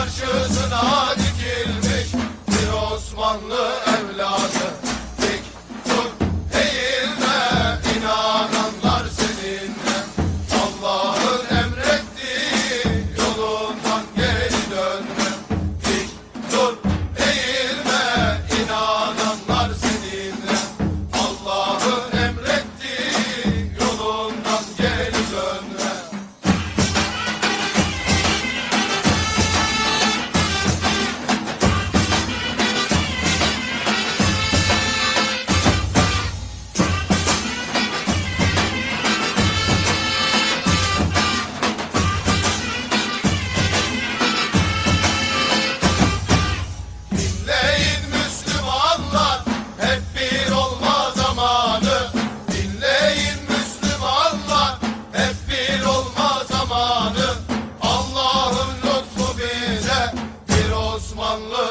karşısına dikilmiş bir Osmanlı Osmanlı.